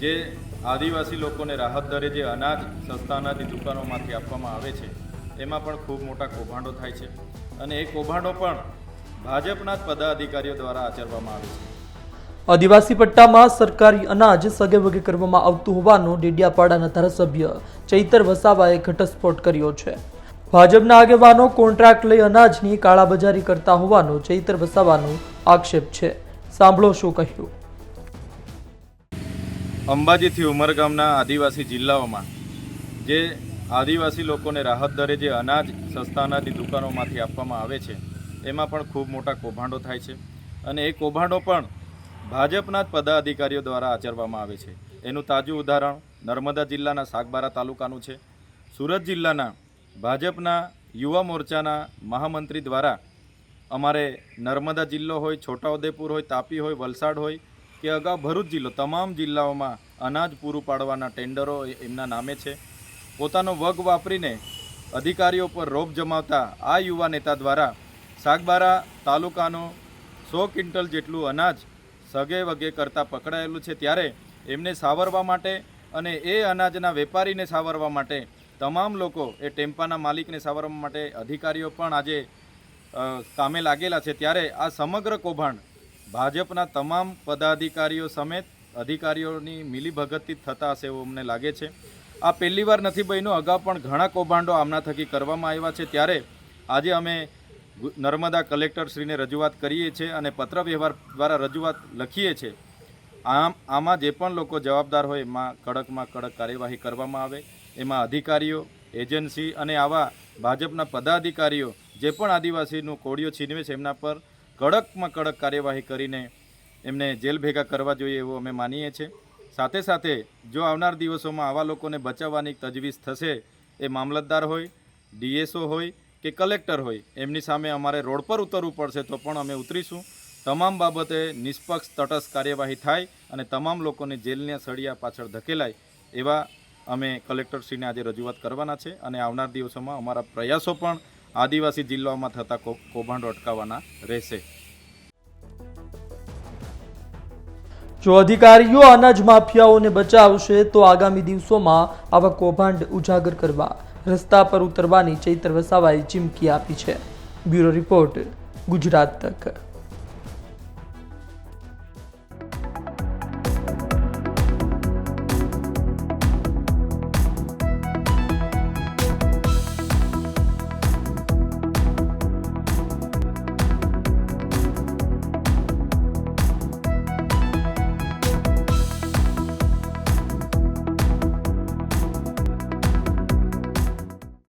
જે આદિવાસી લોકોને રાહત દરે જે અનાજ સસ્તા અનાજની દુકાનોમાંથી આપવામાં આવે છે, એમાં પણ ખૂબ મોટા કૌભાંડો થાય છે. અને એ કૌભાંડો પણ ભાજપના જ પદાધિકારીઓ દ્વારા આચરવામાં આવે છે. આદિવાસી પટ્ટામાં સરકારી અનાજ સગે વગે કરવામાં આવતું હોવાનો ડેડિયાપાડાના ધારાસભ્ય ચૈતર વસાવાએ ઘટસ્ફોટ કર્યો છે. ભાજપના આગેવાનો કોન્ટ્રાક્ટ લઈ અનાજની કાળાબજારી કરતા હોવાનો ચૈતર વસાવાનો આક્ષેપ છે. સાંભળો શું કહ્યું. અંબાજીથી ઉમરગામના આદિવાસી જિલ્લાઓમાં જે આદિવાસી લોકોને રાહત દરે જે અનાજ સસ્તા અનાજની દુકાનોમાંથી આપવામાં આવે છે, એમાં પણ ખૂબ મોટા કૌભાંડો થાય છે અને એ કૌભાંડો પણ ભાજપના જ પદાધિકારીઓ દ્વારા આચરવામાં આવે છે. એનું તાજું ઉદાહરણ નર્મદા જિલ્લાના સાગબારા તાલુકાનું છે. સુરત જિલ્લાના ભાજપના યુવા મોરચાના મહામંત્રી દ્વારા અમારે નર્મદા જિલ્લો હોય, છોટાઉદેપુર હોય, તાપી હોય, વલસાડ હોય કે અગાઉ ભરૂચ જિલ્લો, તમામ જિલ્લાઓમાં અનાજ પૂરું પાડવાના ટેન્ડરો એમના નામે છે. પોતાનો વગ વાપરીને અધિકારીઓ પર રોપ જમાવતા આ યુવા નેતા દ્વારા સાગબારા તાલુકાનો સો ક્વિન્ટલ જેટલું અનાજ સગે વગે કરતાં પકડાયેલું છે. ત્યારે એમને સાવરવા માટે અને એ અનાજના વેપારીને સાવરવા માટે તમામ લોકો એ ટેમ્પાના માલિકને સાવરવા માટે અધિકારીઓ પણ આજે કામે લાગેલા છે. ત્યારે આ સમગ્ર કૌભાંડ ભાજપના તમામ પદાધિકારીઓ સમેત અધિકારીઓની મિલીભગતથી થતા હશે એવું અમને લાગે છે. આ પહેલી વાર નથી બન્યું, અગાઉ પણ ઘણા કૌભાંડો આમના થકી કરવામાં આવ્યા છે. ત્યારે આજે અમે નર્મદા કલેક્ટરશ્રીને રજૂઆત કરીએ છીએ અને પત્ર વ્યવહાર દ્વારા રજૂઆત લખીએ છીએ. આમ, આમાં જે પણ લોકો જવાબદાર હોય એમાં કડકમાં કડક કાર્યવાહી કરવામાં આવે. એમાં અધિકારીઓ, એજન્સી અને આવા ભાજપના પદાધિકારીઓ, જે પણ આદિવાસીનું કોળીઓ છીનવે છે, એમના પર કડકમાં કડક કાર્યવાહી કરીને એમને જેલ ભેગા કરવા જોઈએ એવું અમે માનીએ છીએ. સાથે સાથે જો આવનાર દિવસોમાં આવા લોકોને બચાવવાની તજવીજ થશે એ મામલતદાર હોય, ડીએસઓ હોય કે કલેક્ટર હોય, એમની સામે અમારે રોડ પર ઉતરવું પડશે તો પણ અમે ઉતરીશું. તમામ બાબતે નિષ્પક્ષ, તટસ્થ કાર્યવાહી થાય અને તમામ લોકોને જેલના સળિયા પાછળ ધકેલાય એવા અમે કલેક્ટરશ્રીને આજે રજૂઆત કરવાના છે અને આવનાર દિવસોમાં અમારા પ્રયાસો પણ આદિવાસી જિલ્લાઓમાં થતા કૌભાંડો અટકાવવાના રહેશે. જો અધિકારીઓ અનાજ માફિયાઓને બચાવશે, તો આગામી દિવસોમાં આવા કૌભાંડ ઉજાગર કરવા રસ્તા પર ઉતરવાની ચૈત્ર વસાવાએ ચીમકી આપી છે. બ્યુરો રિપોર્ટ ગુજરાત તક.